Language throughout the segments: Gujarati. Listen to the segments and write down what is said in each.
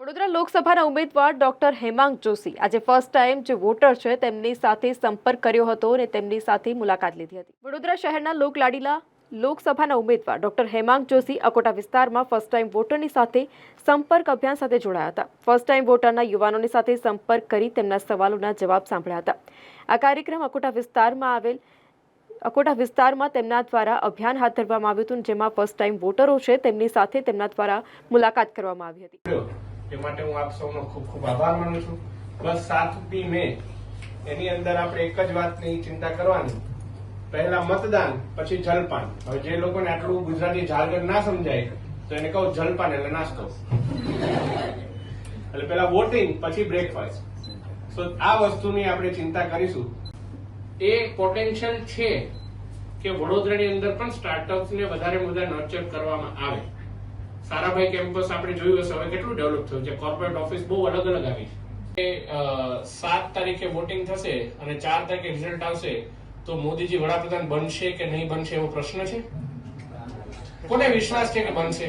વડોદરા લોકસભાના ઉમેદવાર ડોક્ટર હેમાંગ જોશી આજે ફર્સ્ટ ટાઈમ જે વોટર છે તેમની સાથે સંપર્ક કર્યો હતો અને તેમની સાથે મુલાકાત લીધી હતી. વડોદરા શહેરના લોકલાડીલા લોકસભાના ઉમેદવાર ડોક્ટર હેમાંગ જોશી અકોટા વિસ્તારમાં ફર્સ્ટ ટાઈમ વોટરની સાથે સંપર્ક અભિયાન સાથે જોડાયા હતા. ફર્સ્ટ ટાઈમ વોટરના યુવાનોની સાથે સંપર્ક કરી તેમના સવાલોના જવાબ સાંભળ્યા હતા. આ કાર્યક્રમ અકોટા વિસ્તારમાં આવેલ અકોટા વિસ્તારમાં તેમના દ્વારા અભિયાન હાથ ધરવામાં આવ્યું હતું, જેમાં ફર્સ્ટ ટાઈમ વોટરો છે તેમની સાથે તેમના દ્વારા મુલાકાત કરવામાં આવી હતી. એ માટે હું આપ સૌનો ખૂબ ખૂબ આભાર માનું છું. બસ સાતમી મે એની અંદર આપણે એક જ વાતની ચિંતા કરવાની. પહેલા મતદાન, પછી જલપાન. હવે જે લોકોને આટલું ગુજરાતી જારગર ના સમજાય, તો એને કહું જલપાન એટલે નાસ્તો એટલે પેલા વોટિંગ, પછી બ્રેકફાસ્ટ સો આ વસ્તુની આપણે ચિંતા કરીશું. એ પોટેન્શિયલ છે કે વડોદરાની અંદર પણ સ્ટાર્ટઅપ્સને વધારે વધારે નર્ચર કરવામાં આવે. સારાભાઈ કેમ્પસ આપણે જોયું હશે. હવે કેટલું ડેવલપ થયું? છે કોર્પોરેટ ઓફિસ બહુ અલગ અલગ આવી છે. સાત તારીખે વોટિંગ થશે અને ચાર તારીખે રિઝલ્ટ આવશે, તો મોદીજી વડાપ્રધાન બનશે કે નહીં બનશે એવો પ્રશ્ન છે? કોને વિશ્વાસ છે કે બનશે?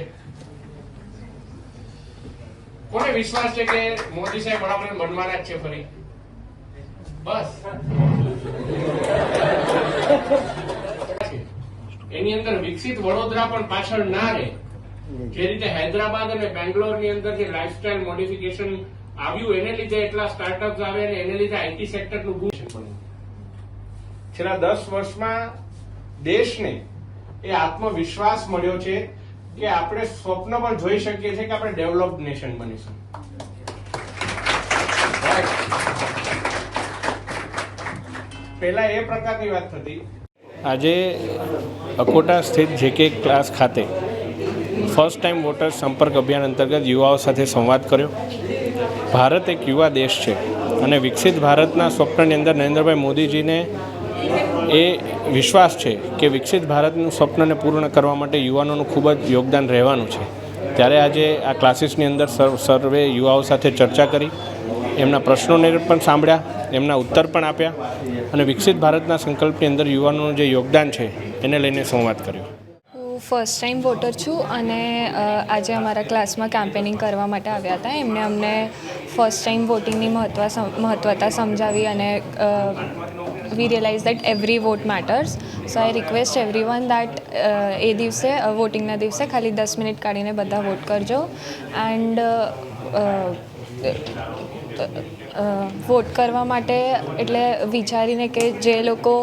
કોને વિશ્વાસ છે કે મોદી સાહેબ વડાપ્રધાન બનવાના જ છે ફરી? બસ. એની અંદર વિકસિત વડોદરા પણ પાછળ ના રહે. જે રીતે હૈદરાબાદ અને બેંગ્લોરની અંદર જે લાઇફસ્ટાઇલ મોડિફિકેશન આવ્યું એને લીધે એટલા સ્ટાર્ટઅપ્સ આવે અને એને લીધે આઈટી સેક્ટરનું બૂમ બન્યું છેલ્લા દસ વર્ષમાં દેશને એ આત્મવિશ્વાસ મળ્યો છે કે આપણે સ્વપ્ન પણ જોઈ શકીએ છીએ કે આપણે ડેવલપ્ડ નેશન બનીશું. પહેલા એ પ્રકારની વાત થતી. આજે અકોટા સ્થિત જેકે ક્લાસ ખાતે ફર્સ્ટ ટાઈમ વોટર સંપર્ક અભિયાન અંતર્ગત યુવાઓ સાથે સંવાદ કર્યો. ભારત એક યુવા દેશ છે અને વિકસિત ભારતના સ્વપ્નની અંદર નરેન્દ્રભાઈ મોદીજીને એ વિશ્વાસ છે કે વિકસિત ભારતનું સ્વપ્નને પૂર્ણ કરવા માટે યુવાનોનું ખૂબ જ યોગદાન રહેવાનું છે. ત્યારે આજે આ ક્લાસીસની અંદર સર્વે યુવાઓ સાથે ચર્ચા કરી. એમના પ્રશ્નોને પણ સાંભળ્યા, એમના ઉત્તર પણ આપ્યા અને વિકસિત ભારતના સંકલ્પની અંદર યુવાનોનું જે યોગદાન છે એને લઈને સંવાદ કર્યો. હું ફર્સ્ટ ટાઈમ વોટર છું અને આજે અમારા ક્લાસમાં કેમ્પેનિંગ કરવા માટે આવ્યા હતા. એમણે અમને ફર્સ્ટ ટાઈમ વોટિંગની મહત્વ મહત્વતા સમજાવી અને we realise that every vote matters so I request everyone that એ દિવસે વોટિંગના દિવસે ખાલી દસ મિનિટ કાઢીને બધા વોટ કરજો. એન્ડ વોટ કરવા માટે એટલે વિચારીને કે જે લોકો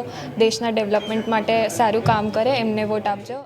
દેશના ડેવલપમેન્ટ માટે સારું કામ કરે એમને વોટ આપજો.